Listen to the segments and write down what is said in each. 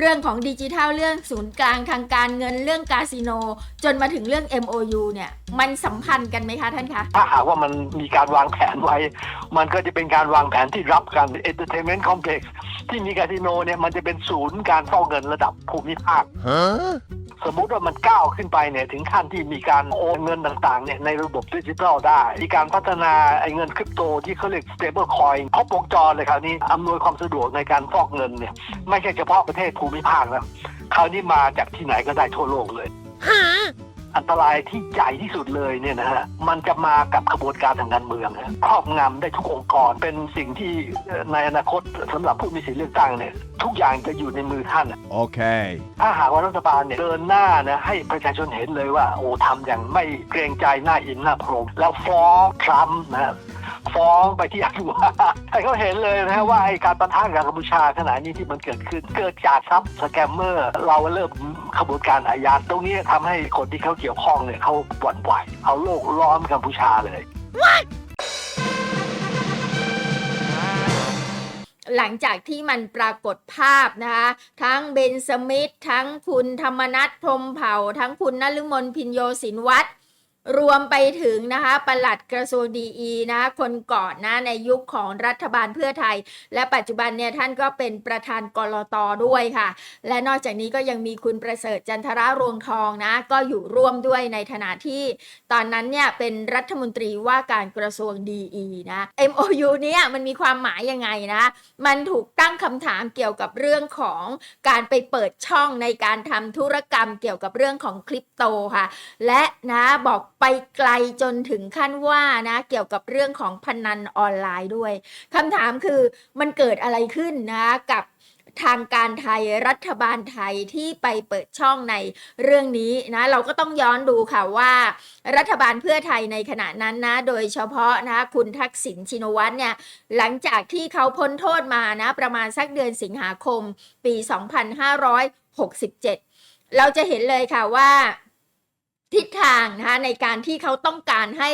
เรื่องของดิจิทัลเรื่องศูนย์กลางทางการเงินเรื่องคาสิโน จนมาถึงเรื่อง MOU เนี่ยมันสัมพันธ์กันไหมคะท่านคะ ถ้าหากว่ามันมีการวางแผนไว้ มันก็จะเป็นการวางแผนที่รับกัน Entertainment Complex ที่มีคาสิโนเนี่ยมันจะเป็นศูนย์การฟอกเงินระดับภูมิภาค Huh? สมมุติว่ามันก้าวขึ้นไปเนี่ยถึงขั้นที่มีการโอนเงินต่างๆเนี่ยในระบบดิจิทัลได้ มีการพัฒนาไอ้เงินคริปโตที่เขาเรียก stable coin ครบวงจรเลยคราวนี้อำนวยความสะดวกในการฟอกเงินเนี่ยไม่ใช่เฉพาะประเทศภูมิภาคแล้วคราวนี้มาจากที่ไหนก็ได้ทั่วโลกเลย อันตรายที่ใหญ่ที่สุดเลยเนี่ยนะฮะ มันจะมากับขบวนการทางการเมืองนะครอบงำได้ทุกองค์กร เป็นสิ่งที่เอ่อในอนาคตสำหรับผู้มีสิทธิเลือกตั้งเนี่ย ทุกอย่างจะอยู่ในมือท่านอะ Okay. ถ้าหากว่ารัฐบาลเนี่ยเดินหน้านะให้ประชาชนเห็นเลยว่า โอ้ทำอย่างไม่เกรงใจหน้าอินหน้าพรหมแล้วฟ้องทรัมป์นะ ฟ้องไปที่อังกฤษให้เขาเห็นเลยนะฮะว่าไอ้การประทะกับกัมพูชาขณะนี้ที่มันเกิดขึ้น เกิดจากทรัพย์สแกมเมอร์ เราเริ่มขบวนการอาญาตรงนี้ทำให้คนที่เขาเกี่ยวข้องเนี่ยเขาหวั่นไหวเอาโลกล้อมกัมพูชาเลยหลังจากที่มันปรากฏภาพนะคะทั้งเบนสมิธทั้งคุณธรรมนัทพรมเผ่า ทั้งคุณนฤมลพินโยสินวัตร รวมไปถึงนะคะปลัดกระทรวงดีอีนะคะคนก่อนนะในยุคของรัฐบาลเพื่อไทย และปัจจุบันเนี่ยท่านก็เป็นประธานกรตด้วยค่ะ และนอกจากนี้ก็ยังมีคุณประเสริฐจันทรารวงทองนะก็อยู่ร่วมด้วยในฐานะที่ ตอนนั้นเนี่ยเป็นรัฐมนตรีว่าการกระทรวงดีอีนะ MOU เนี่ยมันมีความหมายยังไงนะ มันถูกตั้งคำถามเกี่ยวกับเรื่องของการไปเปิดช่องในการทำธุรกรรมเกี่ยวกับเรื่องของคริปโตค่ะ และนะบอกไปไกลจนถึงขั้นว่านะ เกี่ยวกับเรื่องของพนันออนไลน์ด้วยคำถามคือมันเกิดอะไรขึ้นนะกับทางการไทยรัฐบาลไทยที่ไปเปิดช่องในเรื่องนี้นะเราก็ต้องย้อนดูค่ะว่า รัฐบาลเพื่อไทยในขณะนั้นนะ โดยเฉพาะนะคุณทักษิณชินวัตรเนี่ยหลังจากที่เขาพ้นโทษมานะ ประมาณสักเดือนสิงหาคมปี 2567 เราจะเห็นเลยค่ะว่า ทิศทางนะคะในการที่เขาต้องการให้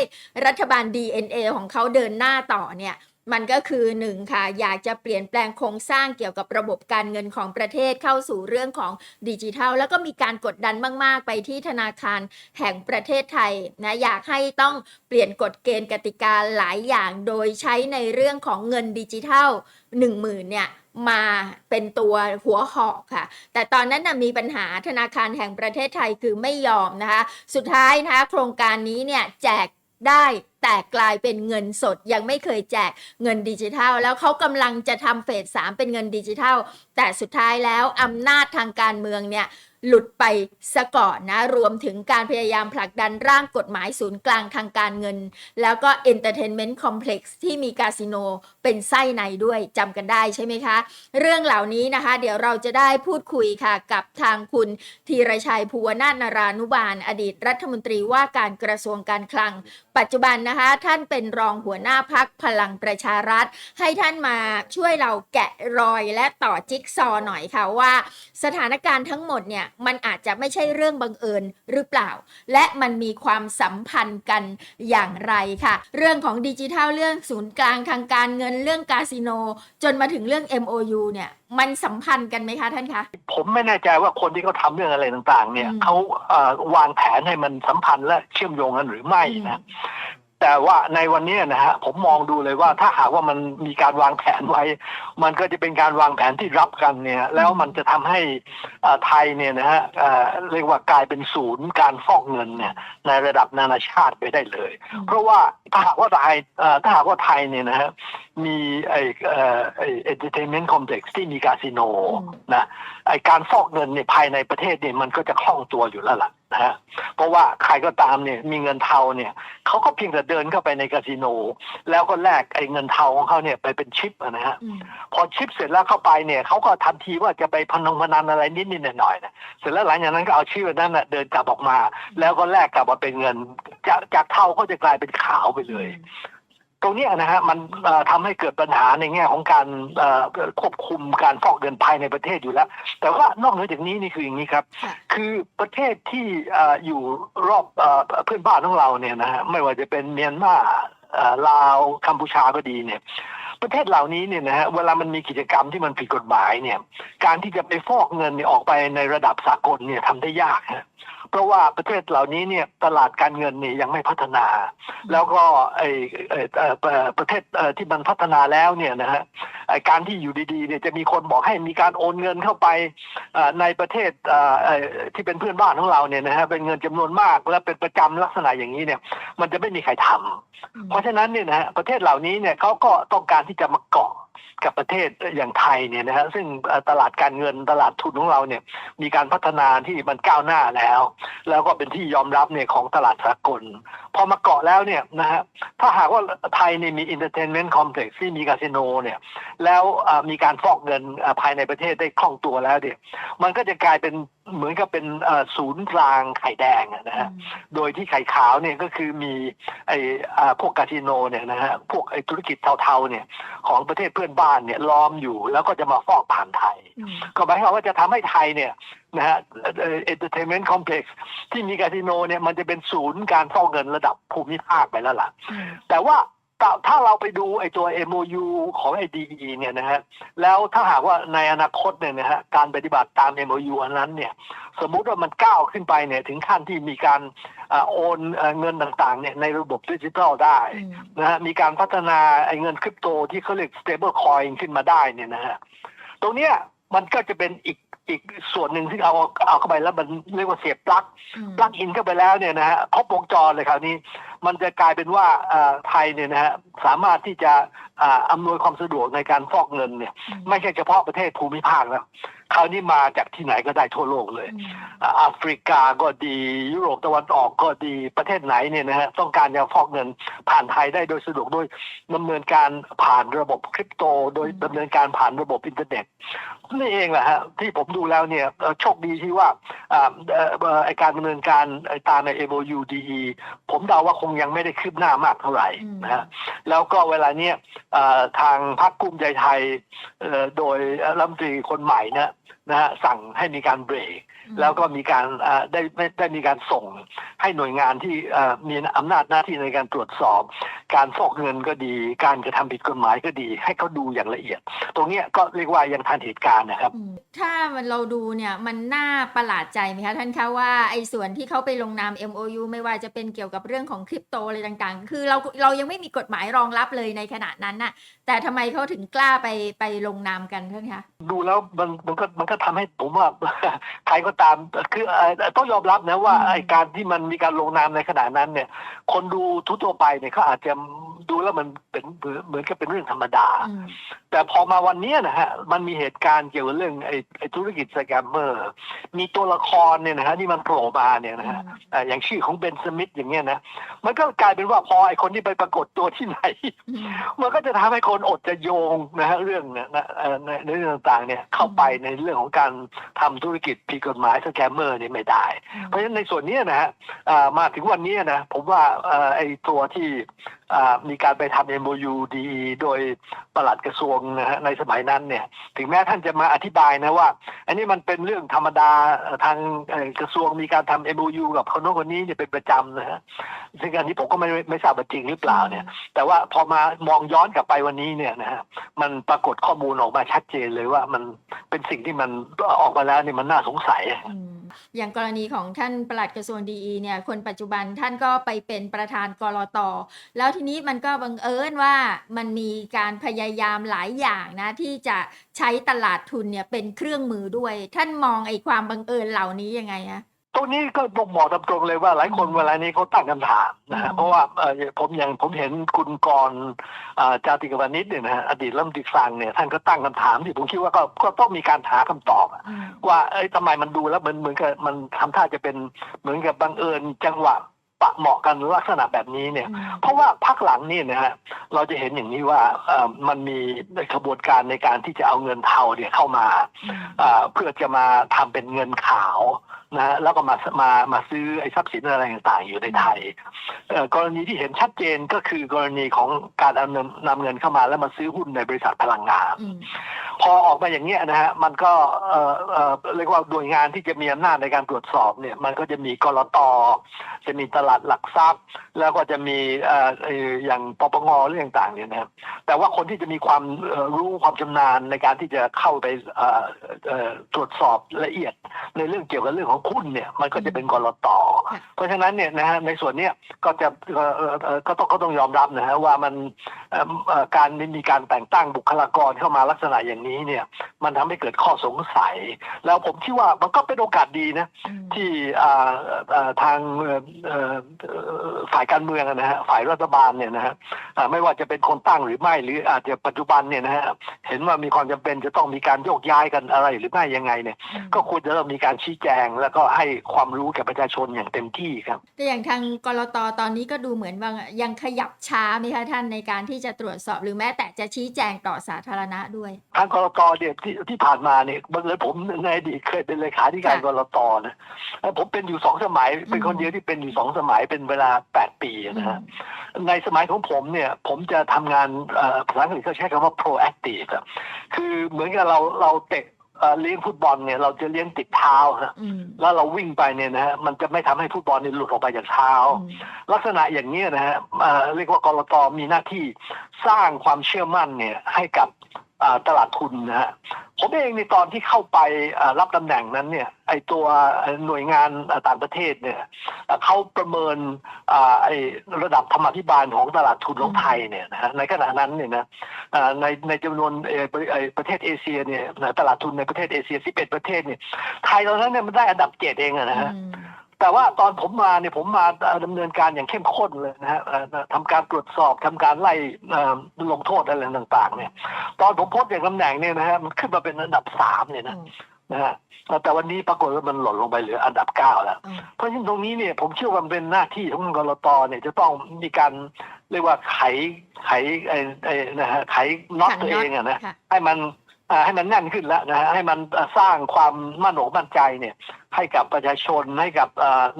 รัฐบาล DNA ของเขาเดินหน้าต่อเนี่ย มันก็คือหนึ่งค่ะ อยากจะเปลี่ยนแปลงโครงสร้างเกี่ยวกับระบบการเงินของประเทศเข้าสู่เรื่องของดิจิทัล แล้วก็มีการกดดันมาก ๆ ไปที่ธนาคารแห่งประเทศไทยนะอยากให้ต้องเปลี่ยนกฎเกณฑ์กติกาหลายอย่างโดยใช้ในเรื่องของเงินดิจิทัล1 0,000เนี่ยมาเป็นตัวหัวหอกค่ะ แต่ตอนนั้นนะมีปัญหาธนาคารแห่งประเทศไทยคือไม่ยอมนะคะ สุดท้ายนะคะโครงการนี้เนี่ยแจกได้ แต่กลายเป็นเงินสดยังไม่เคยแจกเงินดิจิทัล แล้วเขากำลังจะทำเฟสสามเป็นเงินดิจิทัล แต่สุดท้ายแล้วอำนาจทางการเมืองเนี่ยหลุดไปซะก่อนนะ รวมถึงการพยายามผลักดันร่างกฎหมายศูนย์กลางทางการเงิน แล้วก็ Entertainment Complex ที่มีคาสิโนเป็นไส้ในด้วยจำกันได้ใช่ไหมคะ เรื่องเหล่านี้นะคะ เดี๋ยวเราจะได้พูดคุยค่ะ กับทางคุณธีรชัยภูวนาถนารานุบาล อดีตรัฐมนตรีว่าการกระทรวงการคลัง ปัจจุบันนะคะท่านเป็นรองหัวหน้าพักพลังประชารัฐ ให้ท่านมาช่วยเราแกะรอยและต่อจิ๊กซอว์หน่อยค่ะว่า สถานการณ์ทั้งหมดเนี่ยมันอาจจะไม่ใช่เรื่องบังเอิญหรือเปล่า และมันมีความสัมพันธ์กันอย่างไรค่ะ เรื่องของดิจิทัลเรื่องศูนย์กลางทางการเงินเรื่องคาสิโน จนมาถึงเรื่อง MOU เนี่ยมันสัมพันธ์กันไหมคะท่านคะ ผมไม่แน่ใจว่าคนที่เขาทำเรื่องอะไรต่างๆ เนี่ยอืมเขาเอ่อวางแผนให้มันสัมพันธ์และเชื่อมโยงกันหรือไม่นะ แต่ว่าในวันนี้นะฮะผมมองดูเลยว่าถ้าหากว่ามันมีการวางแผนไว้ มันก็จะเป็นการวางแผนที่รับกันเนี่ย แล้วมันจะทำให้เอ่อไทยเนี่ยนะฮะเอ่อเรียกว่ากลายเป็นศูนย์การฟอกเงินเนี่ยในระดับนานาชาติไปได้เลยอืมเพราะว่าถ้าหากว่าไทยเอ่อถ้าหากว่าไทยเนี่ยนะฮะมีไอ้เอ่อไอ้ entertainment complex ที่มีคาสิโนอืมนะไอ้การฟอกเงินเนี่ยภายในประเทศเนี่ยมันก็จะคล่องตัวอยู่แล้วล่ะ นะฮะเพราะว่าใครก็ตามเนี่ยมีเงินเทาเนี่ยเขาก็เพียงแต่เดินเข้าไปในคาสิโน แล้วก็แลกไอ้เงินเทาของเขาเนี่ยไปเป็นชิปอะนะฮะอืมพอชิปเสร็จแล้วเข้าไปเนี่ยเขาก็ทันทีว่าจะไปพนันพนันอะไรนิดๆหน่อยๆนะเสร็จแล้วหลังจากนั้นก็เอาชิปอันนั้นน่ะเดินกลับออกมา แล้วก็แลกกลับมาเป็นเงินจากจากเทาก็จะกลายเป็นขาวไปเลย ตรงเนี้ยนะฮะมันเอ่อทำให้เกิดปัญหาในแง่ของการเอ่อควบคุมการฟอกเงินภายในประเทศอยู่แล้ว แต่ว่านอกเหนือจากนี้นี่คืออย่างนี้ครับค่ะคือประเทศที่เอ่ออยู่รอบเอ่อเพื่อนบ้านของเราเนี่ยนะฮะไม่ว่าจะเป็นเมียนมาเอ่อลาวกัมพูชาก็ดีเนี่ย ประเทศเหล่านี้เนี่ยนะฮะเวลามันมีกิจกรรมที่มันผิดกฎหมายเนี่ย การที่จะไปฟอกเงินเนี่ยออกไปในระดับสากลเนี่ยทำได้ยากฮะ เพราะว่าประเทศเหล่านี้เนี่ยตลาดการเงินเนี่ยยังไม่พัฒนา แล้วก็ไอไอ้เอ่อเอ่อประเทศเอ่อที่มันพัฒนาแล้วเนี่ยนะฮะไอการที่อยู่ดีๆเนี่ยจะมีคนบอกให้มีการโอนเงินเข้าไปเอ่อในประเทศเอ่อเอ่อที่เป็นเพื่อนบ้านของเราเนี่ยนะฮะเป็นเงินจำนวนมากและเป็นประจำลักษณะอย่างนี้เนี่ยมันจะไม่มีใครทำเพราะฉะนั้นเนี่ยนะฮะประเทศเหล่านี้เนี่ยเขาก็ต้องการที่จะมาเกาะ กับประเทศอย่างไทยเนี่ยนะฮะซึ่งเอ่อตลาดการเงินตลาดทุนของเราเนี่ยมีการพัฒนาที่มันก้าวหน้าแล้ว แล้วก็เป็นที่ยอมรับเนี่ยของตลาดสากล พอมาเกาะแล้วเนี่ยนะฮะถ้าหากว่าไทยเนี่ยมีอินเตอร์เทนเมนต์คอมเพล็กซ์ที่มีคาสิโนเนี่ยแล้วเอ่อมีการฟอกเงินเอ่อภายในประเทศได้คล่องตัวแล้วเนี่ยมันก็จะกลายเป็นเหมือนกับเป็นเอ่อศูนย์กลางไข่แดงอะนะฮะ โดยที่ไข่ขาวเนี่ยก็คือมีไอ้อ่าพวกคาสิโนเนี่ยนะฮะพวกไอ้ธุรกิจเทาๆเนี่ยของประเทศเพื่อนบ้านเนี่ยล้อมอยู่แล้วก็จะมาฟอกผ่านไทยอืมก็หมายความว่าจะทำให้ไทยเนี่ยนะฮะเอนเตอร์เทนเมนต์คอมเพล็กซ์ที่มีคาสิโนเนี่ยมันจะเป็นศูนย์การฟอกเงินระดับภูมิภาคไปแล้วล่ะอืมแต่ว่า ถ้าถ้าเราไปดูไอ้ตัว MOU ของไอ้ DE เนี่ยนะฮะแล้วถ้าหากว่าในอนาคตเนี่ยนะฮะการปฏิบัติตาม MOU อันนั้นเนี่ยสมมุติว่ามันก้าวขึ้นไปเนี่ยถึงขั้นที่มีการอ่าโอนเอ่อเงินต่างๆเนี่ยในระบบดิจิทัลได้อืมนะฮะมีการพัฒนาไอ้เงินคริปโตที่เขาเรียก stable coin ขึ้นมาได้เนี่ยนะฮะตรงเนี้ยมันก็จะเป็นอีกอีกส่วนหนึ่งที่เอาเอาเข้าไปแล้วมันเรียกว่าเสียบปลั๊กอืมปลั๊กอินเข้าไปแล้วเนี่ยนะฮะครบวงจรเลยคราวนี้มันจะกลายเป็นว่าเอ่อไทยเนี่ยนะฮะสามารถที่จะอ่าอำนวยความสะดวกในการฟอกเงินเนี่ย ไม่ใช่เฉพาะประเทศภูมิภาคแล้วคราวนี้มาจากที่ไหนก็ได้ทั่วโลกเลยอืมอ่าแอฟริกาก็ดียุโรปตะวันออกก็ดีประเทศไหนเนี่ยนะฮะต้องการจะฟอกเงินผ่านไทยได้โดยสะดวกโดยดำเนินการผ่านระบบคริปโต โดยดำเนินการผ่านระบบอินเทอร์เน็ตนี่เองแหละฮะที่ผมดูแล้วเนี่ยเอ่อโชคดีที่ว่าอ่าเอ่อเอ่อไอการดำเนินการไอ้ตามใน MOU DE ผมเดาว่าคงยังไม่ได้คืบหน้ามากเท่าไหร่นะฮะแล้วก็เวลาเนี้ยเอ่อทางพรรคภูมิใจไทยเอ่อโดยรัฐมนตรีคนใหม่นะนะฮะสั่งให้มีการเบรก แล้วก็มีการอ่าได้ได้ได้มีการส่งให้หน่วยงานที่อ่ามีอำนาจหน้าที่ในการตรวจสอบ การฟอกเงินก็ดี การกระทำผิดกฎหมายก็ดี ให้เขาดูอย่างละเอียด ตรงเนี้ยก็เรียกว่ายังทันเหตุการณ์นะครับอืมถ้ามันเราดูเนี่ยมันน่าประหลาดใจไหมคะท่านคะว่าไอ้ส่วนที่เขาไปลงนาม MOU ไม่ว่าจะเป็นเกี่ยวกับเรื่องของคริปโตอะไรต่างๆ คือเราเรายังไม่มีกฎหมายรองรับเลยในขณะนั้นน่ะ แต่ทำไมเขาถึงกล้าไปไปลงนามกันท่านคะ ดูแล้วมันมันก็มันก็ทำให้ผมว่าใครก็ตามคือต้องยอมรับนะว่าไอการที่มันมีการลงนามในขณะนั้นเนี่ย คนดูทั่วไปเนี่ยเขาอาจจะ ดูแล้วมันเป็นเหมือนเหมือนกับเป็นเรื่องธรรมดาอืมแต่พอมาวันเนี้ยนะฮะมันมีเหตุการณ์เกี่ยวกับเรื่องไอ้ไอ้ธุรกิจสแกมเมอร์ มีตัวละครเนี่ยนะฮะที่มันโผล่มาเนี่ยนะฮะอ่าอย่างชื่อของเบนสมิธอย่างเงี้ยนะมันก็กลายเป็นว่าพอไอ้คนที่ไปปรากฏตัวที่ไหนอืมมันก็จะทำให้คนอดจะโยงนะฮะเรื่องเนี่ยนะเอ่อในในเรื่องต่างๆเนี่ยเข้าไปในเรื่องของการทำธุรกิจผิดกฎหมายสแกมเมอร์เนี่ยไม่ได้ เพราะฉะนั้นในส่วนเนี้ยนะฮะอ่ามาถึงวันนี้นะผมว่าเอ่อไอ้ตัวที่อ่า มีการไปทำ MOU DE โดยประหลัดกระทรวงนะฮะในสมัยนั้นเนี่ย ถึงแม้ท่านจะมาอธิบายนะว่า อันนี้มันเป็นเรื่องธรรมดาทางกระทรวงมีการทำ MOU กับคนโน้นคนนี้เนี่ยเป็นประจำนะฮะซึ่งอันนี้ผมก็ไม่ไม่ทราบว่าจริงหรือเปล่าเนี่ย แต่ว่าพอมามองย้อนกลับไปวันนี้เนี่ยนะฮะมันปรากฏข้อมูลออกมาชัดเจนเลยว่ามันเป็นสิ่งที่มันออกมาแล้วเนี่ยมันน่าสงสัยอย่างกรณีของท่านประหลัดกระทรวงดีเนี่ยคนปัจจุบันท่านก็ไปเป็นประธานกรตแล้วทีนี้มันก็บังเอิญว่ามันมีการพยายามหลายอย่างนะ ที่จะใช้ตลาดทุนเนี่ยเป็นเครื่องมือด้วย ท่านมองไอ้ความบังเอิญเหล่านี้ยังไงฮะตรงนี้ก็บ่งบอกตามตรงเลยว่าหลายคนอืมเวลานี้เขาตั้งคำถามนะฮะอืมเพราะว่าเอ่อผมอย่างผมเห็นคุณกรณ์อ่าจาติกวานิชเนี่ยนะฮะอดีตรัฐมนตรีคลังเนี่ยท่านก็ตั้งคำถามที่ผมคิดว่าก็ก็ต้องมีการหาคำตอบอะอืมว่าเอ้ยทำไมมันดูแล้วเหมือนเหมือนกับมันทำท่าจะเป็นเหมือนกับบังเอิญจังหวะ ปะเหมาะกันลักษณะแบบนี้เนี่ยอืมเพราะว่าพักหลังนี่นะฮะเราจะเห็นอย่างนี้ว่าเอ่อมันมีขบวนการในการที่จะเอาเงินเทาเนี่ยเข้ามาอืมอ่าเพื่อจะมาทำเป็นเงินขาว นะฮะแล้วก็มามามาซื้อไอ้ทรัพย์สินอะไรต่างๆ อยู่ในไทยเอ่อกรณีที่เห็นชัดเจนก็คือกรณีของการนำเงินนำเงินเข้ามาแล้วมาซื้อหุ้นในบริษัทพลังงานอืมพอออกมาอย่างเงี้ยนะฮะมันก็เอ่อเอ่อเรียกว่าหน่วยงานที่จะมีอำนาจในการตรวจสอบเนี่ย มันก็จะมีกรตจะมีตลาดหลักทรัพย์ แล้วก็จะมีเอ่อเอ่ออย่างปปงเรื่องต่างๆเนี่ยนะครับแต่ว่าคนที่จะมีความเอ่อรู้ความชำนาญในการที่จะเข้าไปเอ่อเอ่อตรวจสอบละเอียดในเรื่องเกี่ยวกับเรื่องของหุ้นเนี่ยมันก็จะเป็นกรตค่ะเพราะฉะนั้นเนี่ยนะฮะในส่วนเนี้ยก็จะเอ่อเอ่อเอ่อก็ต้องก็ต้องยอมรับนะฮะว่ามันเอ่อเอ่อการมีการแต่งตั้งบุคลากรเข้ามาลักษณะอย่างนี้เนี่ย มันทำให้เกิดข้อสงสัย แล้วผมคิดว่ามันก็เป็นโอกาสดีนะอืมที่อ่าเอ่อทางเอ่อเอ่อเอ่อฝ่ายการเมืองอะนะฮะฝ่ายรัฐบาลเนี่ยนะฮะอ่าไม่ว่าจะเป็นคนตั้งหรือไม่หรืออาจจะปัจจุบันเนี่ยนะฮะเห็นว่ามีความจำเป็นจะต้องมีการโยกย้ายกันอะไรหรือไม่ยังไงเนี่ย ก็ควรจะต้องมีการชี้แจงแล้วก็ให้ความรู้แก่ประชาชนอย่างเต็มที่ครับ แต่อย่างทางกรตตอนนี้ก็ดูเหมือนว่ายังขยับช้าไหมคะท่านในการที่จะตรวจสอบหรือแม้แต่จะชี้แจงต่อสาธารณะด้วย ทางกรตเนี่ยที่ที่ผ่านมาเนี่ยบังเอิญผมในอดีตเคยเป็นเลขาธิการค่ะกรตนะแล้วผมเป็นอยู่สองสมัย เป็นคนเดียวที่เป็นอยู่สองสมัยเป็นเวลาแปดปีนะฮะในสมัยของผมเนี่ยผมจะทำงานเอ่อภาษาอังกฤษเขาใช้คำว่า proactive อะคือเหมือนกับเราเราเตะ เอ่อเลี้ยงฟุตบอลเนี่ยเราจะเลี้ยงติดเท้าฮะอืมแล้วเราวิ่งไปเนี่ยนะฮะมันจะไม่ทำให้ฟุตบอลเนี่ยหลุดออกไปจากเท้าอืมลักษณะอย่างนี้ยนะฮะเอ่อเรียกว่ากรตมีหน้าที่สร้างความเชื่อมั่นเนี่ยให้กับอ่า ตลาดทุนนะฮะผมเองในตอนที่เข้าไปรับตำแหน่งนั้นเนี่ยไอตัวหน่วยงานต่างประเทศเนี่ยเขาประเมินไอระดับธรรมาภิบาลของตลาดทุนของไทยเนี่ยนะฮะในขณะนั้นเนี่ยนะในในจำนวนเอ่อประเทศเอเชียเนี่ยตลาดทุนในประเทศเอเชีย11ประเทศเนี่ยไทยตอนนั้นเนี่ยมันได้อันดับเจ็ดเองอะนะฮะ แต่ว่าตอนผมมาเนี่ยผมมาเอ่อดำเนินการอย่างเข้มข้นเลยนะฮะเอ่อทำการตรวจสอบทำการไล่เอ่อลงโทษอะไรต่าง ๆ เนี่ย ตอนผมพ้นจากตำแหน่งเนี่ยนะฮะมันขึ้นมาเป็นอันดับสามเนี่ยนะอืมนะฮะแต่วันนี้ปรากฏว่ามันหล่นลงไปเหลืออันดับเก้าแล้วอืมเพราะฉะนั้นตรงนี้เนี่ยผมเชื่อว่ามันเป็นหน้าที่ของกรตเนี่ยจะต้องมีการเรียกว่าไขไขไอ้ไอ้นะฮะไขน็อตตัวเองอะนะค่ะให้มันอ่าให้มันแน่นขึ้นแล้วนะฮะให้มันอ่าสร้างความมั่นอกมั่นใจเนี่ย ให้กับประชาชนให้กับ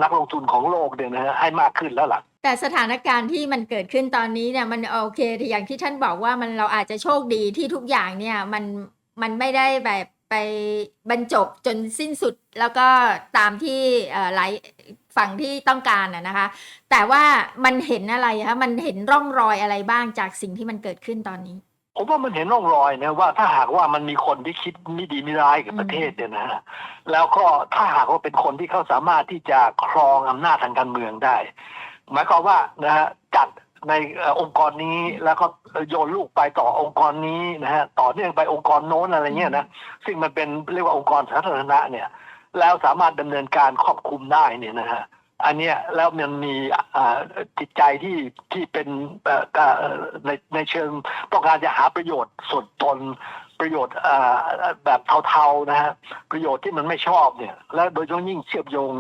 นักลงทุนของโลกเนี่ยนะฮะให้มากขึ้นแล้วล่ะแต่สถานการณ์ที่มันเกิดขึ้นตอนนี้เนี่ยมันโอเคที่อย่างที่ท่านบอกว่ามันเราอาจจะโชคดีที่ทุกอย่างเนี่ยมันมันไม่ได้แบบไปบรรจบจนสิ้นสุดแล้วก็ตามที่หลายฝั่งที่ต้องการอะนะคะ แต่ว่ามันเห็นอะไรคะมันเห็นร่องรอยอะไรบ้างจากสิ่งที่มันเกิดขึ้นตอนนี้ ผมว่ามันเห็นร่องรอยนะว่าถ้าหากว่ามันมีคนที่คิดไม่ดีไม่ร้ายกับประเทศเนี่ยนะ แล้วก็ถ้าหากว่าเป็นคนที่เขาสามารถที่จะครองอำนาจทางการเมืองได้ หมายความว่านะฮะจัดในองค์กรนี้แล้วก็โยนลูกไปต่อองค์กรนี้นะฮะต่อเนื่องไปองค์กรโน้นอะไรเงี้ยนะซึ่งมันเป็นเรียกว่าองค์กรสาธารณะเนี่ย แล้วสามารถดำเนินการครอบคุมได้เนี่ยนะฮะ อันเนี้ยแล้วมันมีอ่าจิตใจที่ที่เป็นเอ่อเอ่อในในเชิงต้องการจะหาประโยชน์ส่วนตนประโยชน์อ่าแบบเทาๆนะฮะประโยชน์ที่มันไม่ชอบเนี่ย แล้วโดยเฉพาะยิ่งเชื่อมโยง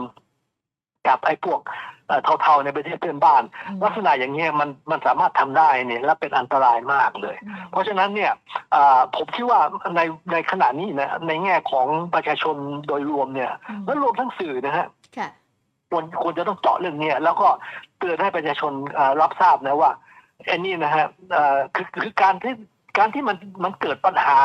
กับไอ้พวกเอ่อเทาๆในประเทศเพื่อนบ้านอืมลักษณะอย่างเงี้ยมันมันสามารถทำได้เนี่ยและเป็นอันตรายมากเลยอืมเพราะฉะนั้นเนี่ยอ่าผมคิดว่าในในขณะนี้นะในแง่ของประชาชนโดยรวมเนี่ยอืมและรวมทั้งสื่อนะฮะ ควรควรจะต้องเจาะเรื่องนี้แล้วก็เตือนให้ประชาชนรับทราบนะว่าอันนี้นะฮะคือคือการที่ การที่มันมันเกิดปัญหา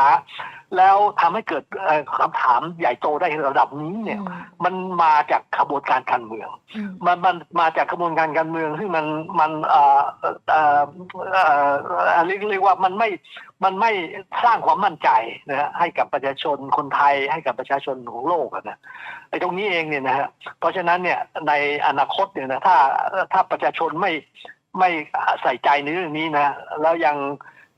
แล้วทำให้เกิดเอ่อคำถามใหญ่โตได้ระดับนี้เนี่ยอืมมันมาจากขบวนการการเมืองอืมมันมันมาจากกระบวนการการเมืองซึ่งมันมันเอ่อเอ่อเอ่อเอ่อเรียกเรียกว่ามันไม่มันไม่สร้างความมั่นใจนะฮะให้กับประชาชนคนไทยให้กับประชาชนของโลกอะนะไอ้ตรงนี้เองเนี่ยนะฮะเพราะฉะนั้นเนี่ยในอนาคตเนี่ยนะถ้าถ้าประชาชนไม่ไม่ใส่ใจในเรื่องนี้นะแล้วยัง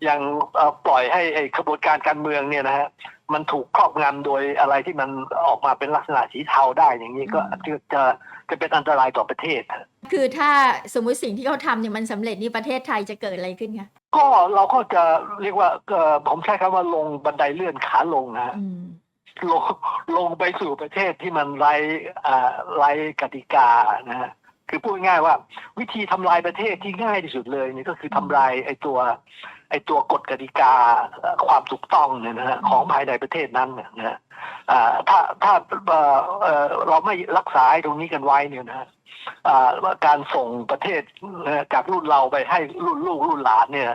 ยังเอ่อปล่อยให้ไอ้กระบวนการการเมืองเนี่ยนะฮะมันถูกครอบงำโดยอะไรที่มันออกมาเป็นลักษณะสีเทาได้อย่างนี้ก็อืมจะจะจะเป็นอันตรายต่อประเทศ คือถ้าสมมุติสิ่งที่เขาทำเนี่ยมันสำเร็จนี่ประเทศไทยจะเกิดอะไรขึ้นคะก็เราก็จะเรียกว่าเอ่อผมใช้คำว่าลงบันไดเลื่อนขาลงนะฮะอืมลงลงไปสู่ประเทศที่มันไร้อ่าไร้กติกานะฮะคือพูดง่ายๆว่า วิธีทำลายประเทศที่ง่ายที่สุดเลยนี่ก็คือทำลายไอ้ตัว ไอ้ตัวกฎกติกาเอ่อความถูกต้องเนี่ยนะฮะของภายในประเทศนั้นเนี่ยนะฮะอ่าถ้าถ้าเอ่อเอ่อเราไม่รักษาไอ้ตรงนี้กันไว้เนี่ยนะฮะอ่าการส่งประเทศเอ่อจากรุ่นเราไปให้รุ่นลูกรุ่นหลานเนี่ย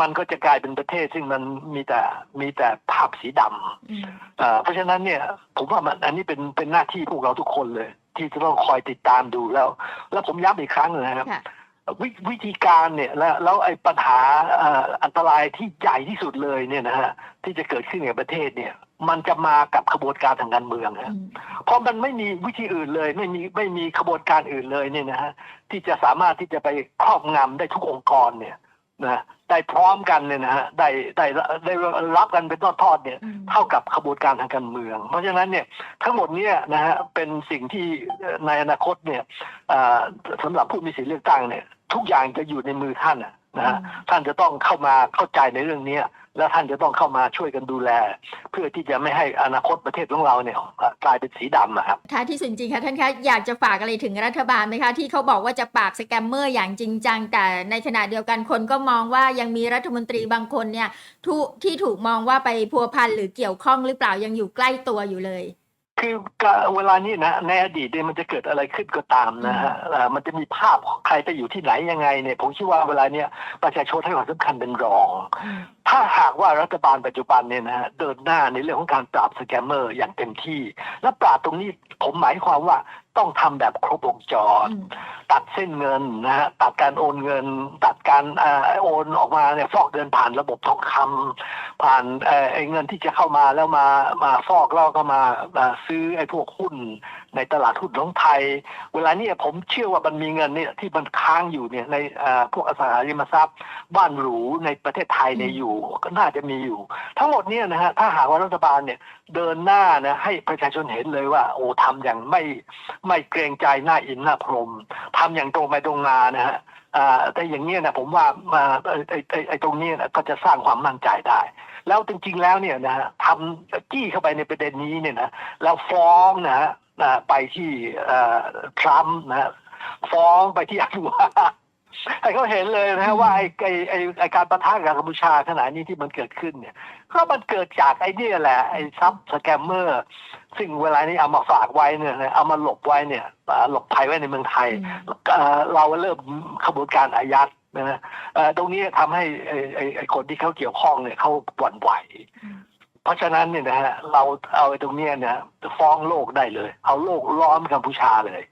มันก็จะกลายเป็นประเทศซึ่งมันมีแต่มีแต่ภาพสีดำอืมเอ่อเพราะฉะนั้นเนี่ย ผมว่ามันอันนี้เป็นเป็นหน้าที่พวกเราทุกคนเลย ที่จะต้องคอยติดตามดูแล้ว แล้วผมย้ำอีกครั้งหนึงนะครับค่ะ ววิธีการเนี่ยแล้วแล้วไอ้ปัญหาเอ่ออันตรายที่ใหญ่ที่สุดเลยเนี่ยนะฮะที่จะเกิดขึ้นในประเทศเนี่ย มันจะมากับขบวนการทางการเมืองฮะอืมเพราะมันไม่มีวิธีอื่นเลย ไม่มีไม่มีขบวนการอื่นเลยเนี่ยนะฮะที่จะสามารถที่จะไปครอบงำได้ทุกองค์กรเนี่ย นะได้พร้อมกันเนี่ยนะฮะได้ได้ได้รับกันเป็นทอดๆเนี่ยอืมเท่ากับขบวนการทางการเมือง เพราะฉะนั้นเนี่ยทั้งหมดเนี่ยนะฮะเป็นสิ่งที่เอ่อในอนาคตเนี่ยอ่าสำหรับผู้มีสิทธิเลือกตั้งเนี่ยทุกอย่างจะอยู่ในมือท่านนะนะฮะท่านจะต้องเข้ามาเข้าใจในเรื่องเนี้ย แล้วท่านจะต้องเข้ามาช่วยกันดูแล เพื่อที่จะไม่ให้อนาคตประเทศของเราเนี่ยกลายเป็นสีดำนะครับท้าที่สุดจริงๆค่ะท่านคะอยากจะฝากอะไรถึงรัฐบาลไหมคะ ที่เขาบอกว่าจะปราบสแกมเมอร์อย่างจริงจัง แต่ในขณะเดียวกันคนก็มองว่ายังมีรัฐมนตรีบางคนเนี่ยทุที่ถูกมองว่าไปพัวพันหรือเกี่ยวข้องหรือเปล่ายังอยู่ใกล้ตัวอยู่เลย คือการเวลานี้นะในอดีตเนี่ยมันจะเกิดอะไรขึ้นก็ตามนะฮะเอ่อมันจะมีภาพของใครไปอยู่ที่ไหนยังไงเนี่ยผมคิดว่าเวลาเนี้ยประชาชนให้ความสำคัญเป็นรองอืมถ้าหากว่ารัฐบาลปัจจุบันเนี่ยนะฮะเดินหน้าในเรื่องของการปราบสแกมเมอร์อย่างเต็มที่ และปราบตรงนี้ผมหมายความว่า ต้องทำแบบครบวงจรอืมตัดเส้นเงินนะฮะตัดการโอนเงิน ตัดการเอ่อโอนออกมาเนี่ยฟอกเดินผ่านระบบทองคำผ่านเอ่อไอ้เงินที่จะเข้ามาแล้วมามาฟอกแล้วก็มามาซื้อไอ้พวกหุ้น ในตลาดหุ้นของไทย เวลาเนี้ผมเชื่อว่ามันมีเงินเนี่ยที่มันค้างอยู่เนี่ยในเอ่อพวกอสังหาริมทรัพย์ บ้านหรูในประเทศไทยเนี่ยอยู่ก็น่าจะมีอยู่ ทั้งหมดเนี่ยนะฮะถ้าหากว่ารัฐบาลเนี่ยเดินหน้านะให้ประชาชนเห็นเลยว่า โอ้ทำอย่างไม่ไม่เกรงใจหน้าอินหน้าพรหมทำอย่างตรงไปตรงมานะฮะอ่าแต่อย่างเนี้ยนะผมว่ามาไอ้ไอ้ไอ้ไอ้ตรงเนี้ยนะก็จะสร้างความมั่นใจได้แล้วจริงๆแล้วเนี่ยนะฮะทำจี้เข้าไปในประเด็นนี้เนี่ยนะแล้วฟ้องนะฮะอ่า ไปที่เอ่อทรัมป์นะฮะฟ้องไปที่อังกฤษให้เขาเห็นเลยนะฮะว่าไอ้ไอ้ไอ้ไอ้การประทะกับกัมพูชาขณะนี้ที่มันเกิดขึ้นเนี่ย ก็มันเกิดจากไอ้เนี่ยแหละไอ้ซับสแกมเมอร์ ซึ่งเวลานี้เอามาฝากไว้เนี่ยนะเอามาหลบไว้เนี่ยอ่าหลบภัยไว้ในเมืองไทยเอ่อเราเริ่มขบวนการอายัดนะฮะเอ่อตรงนี้ทำให้ไอ้ไอ้ไอ้คนที่เขาเกี่ยวข้องเนี่ยเขาหวั่นไหวอืม เพราะฉะนั้นเนี่ยนะฮะเราเอาไอ้ตรงเนี้ยเนี่ยฟ้องโลกได้เลย เอาโลกล้อมกัมพูชาเลย